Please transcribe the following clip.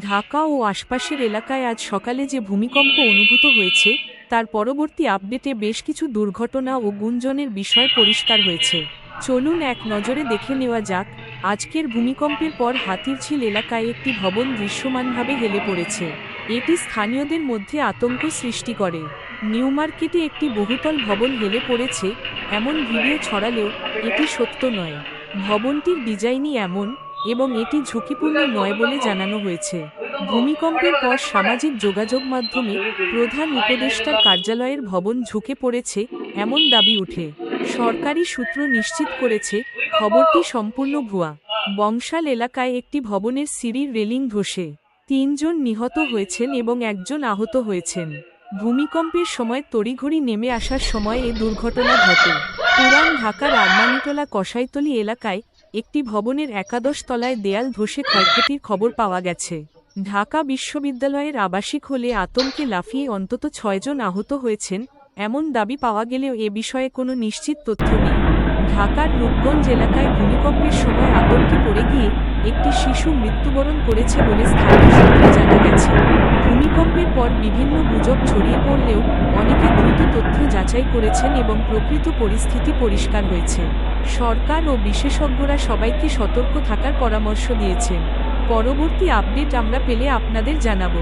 ঢাকা ও আশপাশের এলাকায় আজ সকালে যে ভূমিকম্প অনুভূত হয়েছে, তার পরবর্তী আপডেটে বেশ কিছু দুর্ঘটনা ও গুঞ্জনের বিষয় পরিষ্কার হয়েছে। চলুন এক নজরে দেখে নেওয়া যাক, আজকের ভূমিকম্পের পর হাতিরঝিল এলাকায় একটি ভবন দৃশ্যমানভাবে হেলে পড়েছে। এটি স্থানীয়দের মধ্যে আতঙ্ক সৃষ্টি করে। নিউ মার্কেটে একটি বহুতল ভবন হেলে পড়েছে, এমন ভিডিও ছড়ালেও এটি সত্য নয়। ভবনটির ডিজাইনই এমন এবং এটি ঝুঁকিপূর্ণ নয় বলে জানানো হয়েছে। ভূমিকম্পের পর সামাজিক যোগাযোগ মাধ্যমে প্রধান উপদেষ্টার কার্যালয়ের ভবন ঝুঁকে পড়েছে এমন দাবি উঠে। সরকারি সূত্র নিশ্চিত করেছে, খবরটি সম্পূর্ণ ভুয়া। বংশাল এলাকায় একটি ভবনের সিঁড়ির রেলিং ধসে। তিনজন নিহত হয়েছেন এবং একজন আহত হয়েছেন। ভূমিকম্পের সময় তড়িঘড়ি নেমে আসার সময় এ দুর্ঘটনা ঘটে। পুরান ঢাকার আরমানিটোলা কসাইতলি এলাকায় একটি ভবনের একাদশ তলায় দেয়াল ধসে ক্ষয়ক্ষতির খবর পাওয়া গেছে। ঢাকা বিশ্ববিদ্যালয়ের আবাসিক হলে আতঙ্কে লাফিয়ে অন্তত ছয়জন আহত হয়েছেন, এমন দাবি পাওয়া গেলেও এ বিষয়ে কোনো নিশ্চিত তথ্য নেই। ঢাকার রূপগঞ্জ এলাকায় ভূমিকম্পের সময় আতঙ্কে পড়ে গিয়ে একটি শিশু মৃত্যুবরণ করেছে বলে স্থানীয় সূত্রে জানা গেছে। ভূমিকম্পের পর বিভিন্ন গুজব ছড়িয়ে পড়লেও অনেকে দ্রুত তথ্য যাচাই করেছেন এবং প্রকৃত পরিস্থিতি পরিষ্কার হয়েছে। সরকার ও বিশেষজ্ঞরা সবাইকে সতর্ক থাকার পরামর্শ দিয়েছেন। পরবর্তী আপডেট আমরা পেলে আপনাদের জানাব।